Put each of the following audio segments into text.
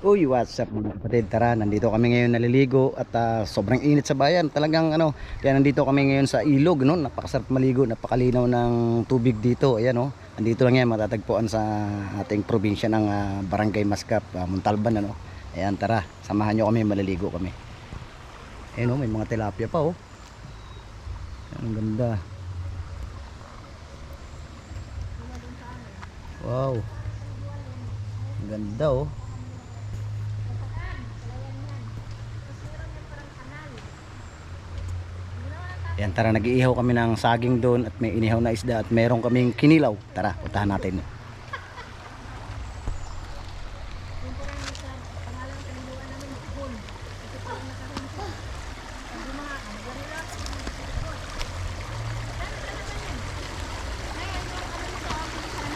Uy, what's up mga kapatid? Tara, nandito kami ngayon naliligo at ah, sobrang init sa bayan. Talagang ano, kaya nandito kami ngayon sa ilog, no? Napakasarap maligo, napakalinaw ng tubig dito. Ayan, no? Andito lang yan, matatagpuan sa ating probinsya ng ah, Barangay Mascap, ah, Montalban, ano? Ayan, tara, samahan nyo kami, maliligo kami. Ayan, oh, may mga tilapia pa, oh. Ang ganda. Wow. Ganda, oh. Yan, tara, nag-iihaw kami ng saging doon at may inihaw na isda at meron kaming kinilaw. Tara, puntahan natin.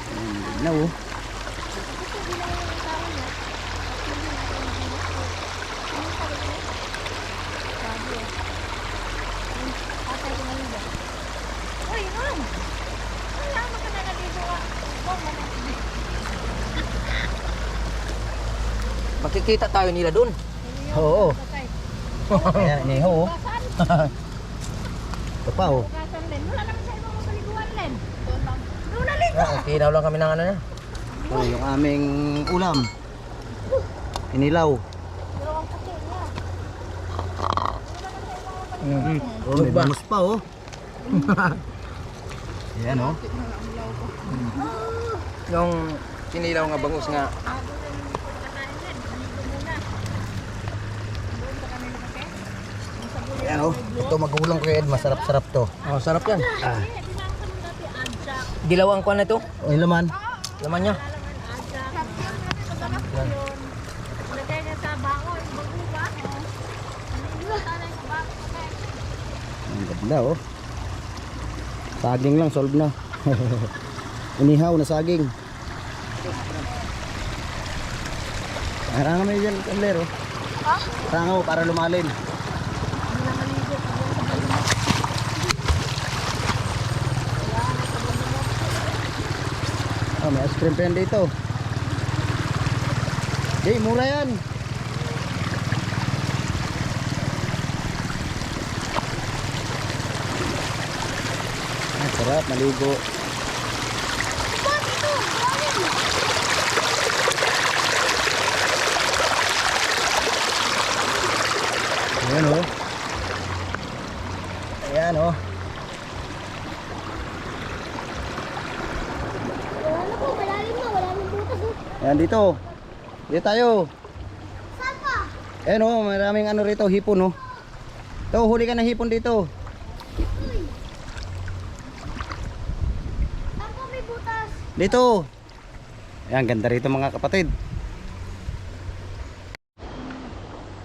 Ayan, na oh. Uy, ma'am! Wala mo ka na nandito ka. Oh, manang- Makikita tayo nila dun. Oo. Ayan, inihaw oh. Bukasan. Ito pa oh. Bukasan, Len. Wala naman sa ibang paliguan, Len. Doon lang. Doon na, Len. Ah, kinaw lang kami ng ano na. Ito yung aming ulam. Inilaw. Pero ang niya. Mm. Oh, may Ba? bangus pa oh. Ayan oh. Yung kinilaw nga bangus nga. Ah, doon na yung pagkakain, Len. Maligo muna. Doon pa kami lumaki. Yung sa buhay. Ayan oh. Ito magulang ko Ed, masarap-sarap to. Oh, sarap yan. Ah, adjak. Dilawang ko na oh, yung laman. Laman niya. Okay. Ang ganda oh. Saging lang, solve na. Inihaw na saging. Harangan mo yun, Kandler oh. Ha? Harangan mo para lumalim. Hindi na maligo. Oh, may ice cream pa dito. Hey, mura yan. Ay, sarap, maligo. Ayan oh. Ayan oh. Wala na po, malalim na. Wala nang butas. Ayan dito. Dito tayo. Saan pa? Ayan oh, maraming ano rito, hipon oh. Ito, huli ka na hipon dito. Uy. Saan pa may butas? Dito. Ayan, ganda rito mga kapatid.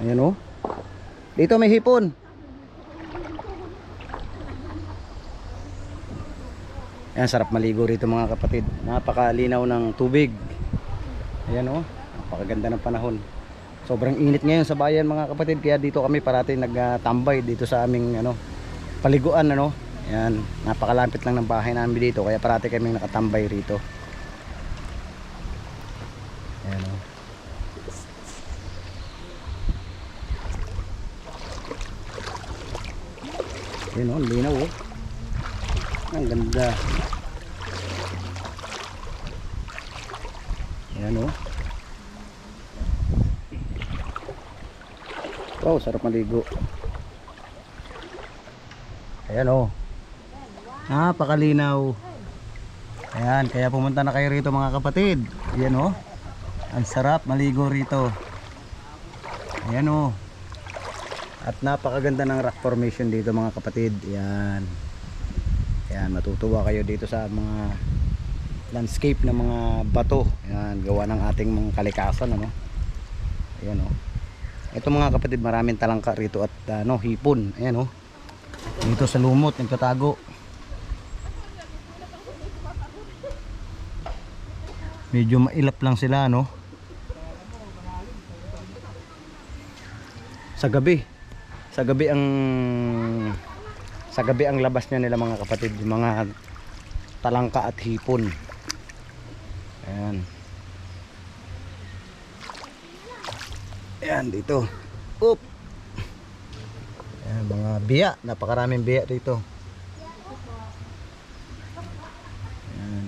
Ayan oh. Dito may hipon. Ayan, sarap maligo rito mga kapatid. Napakalinaw ng tubig. Ayan oh, napakaganda ng panahon. Sobrang init ngayon sa bayan mga kapatid. Kaya dito kami parati nagtambay dito sa aming ano, paliguan ano. Ayan, napakalapit lang ng bahay namin dito. Kaya parati kaming nakatambay rito. Ayan oh. Ayan oh, ang linaw oh. Ang ganda. Ayan oh. Wow, sarap maligo. Ayan oh. Napakalinaw. Ayan, kaya pumunta na kayo rito mga kapatid. Ayan oh. Ang sarap maligo rito. Ayan oh. At napakaganda ng rock formation dito mga kapatid. Ayan. Ayan, matutuwa kayo dito sa mga landscape ng mga bato. Ayan, gawa ng ating mga kalikasan ano. Ayan oh. Ito mga kapatid, maraming talangka rito at ano, hipon. Ayan oh. Dito sa lumot, nagtatago. Medyo mailap lang sila, no? Sa gabi. Sa gabi ang sa gabi ang labas niya nila mga kapatid, mga talangka at hipon. Ayan. Ayan, dito. Oop. Ayan, mga biya. Napakaraming biya dito. Ayan.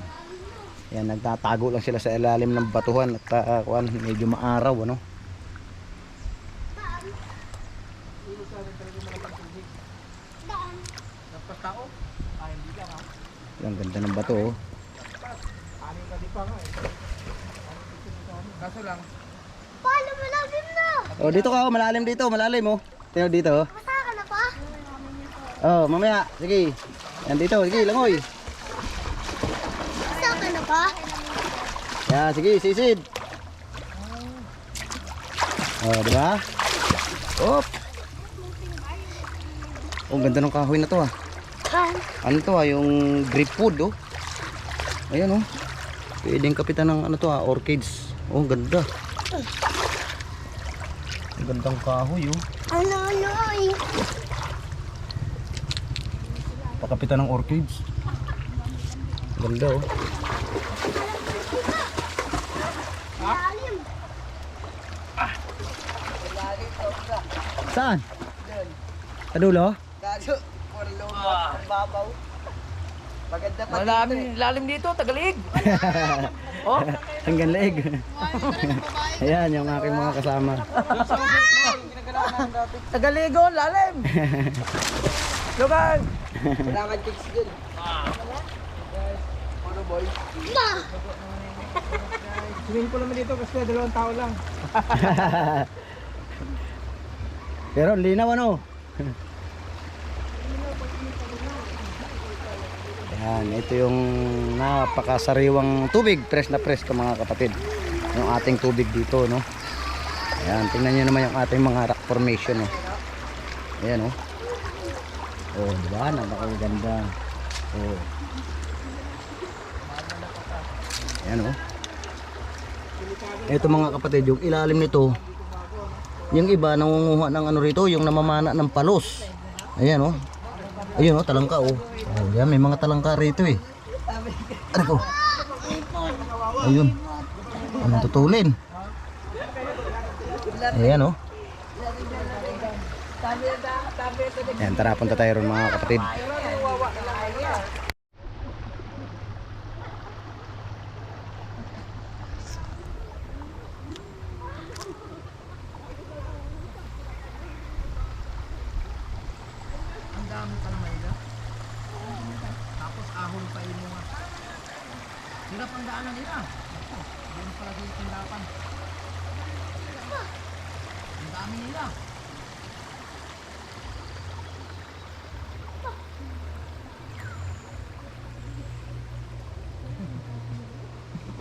Ayan, nagtatago lang sila sa ilalim ng batuhan at uh, kuwan, medyo maaraw, ano? Ang ganda ng bato, oh. Kaso lang, Paano natin na? Oh, dito ka, oh, malalim dito, malalim, oh. Tingnan dito, oh. Basta ka na pa? Oh, mamaya. Sige. Yan dito, sige, langoy. Basta ka na pa? Yan, sige, sisid. Oh, di ba? Op. Oh, ganda ng kahoy na to ah. Ano to ah, yung grape wood oh. Ayan oh. Pwedeng kapitan ng ano to ah, orchids. Oh, ang ganda. Ang gandang kahoy oh. Ano, ano, ay. Pakapitan ng orchids. Ganda oh. Saan? Sa dulo? Gaso, warlo, babaw. Maganda pa Malalim, lalim dito, tagalig. oh, Hanggang leeg. Ayan, yung aking mga kasama. tagaligo, lalim. Lugan. Kailangan chicks dun. Ano boy? Ma! Swimming pool naman dito kasi dalawang tao lang. Pero linaw ano? Yan, ito yung napakasariwang tubig, fresh na fresh ka mga kapatid. Yung ating tubig dito, no? Ayan, tingnan nyo naman yung ating mga rock formation, no? Ayan, oh. Oh, di ba? Napakaganda. Oh. Ayan, oh. Ito mga kapatid, yung ilalim nito, yung iba nangunguha ng ano rito, yung namamana ng palos. Ayan oh. Ayun oh, talangka oh. Oh, yan may mga talangka rito eh. Ano ko? Ayun. Anong tutulin? Ayan oh. Ayan, tara punta tayo ron mga kapatid. Ang dami pa naman nila. Tapos ahon pa yung mga. Daanan nila. Mo pala dito tindapan. Ang dami nila.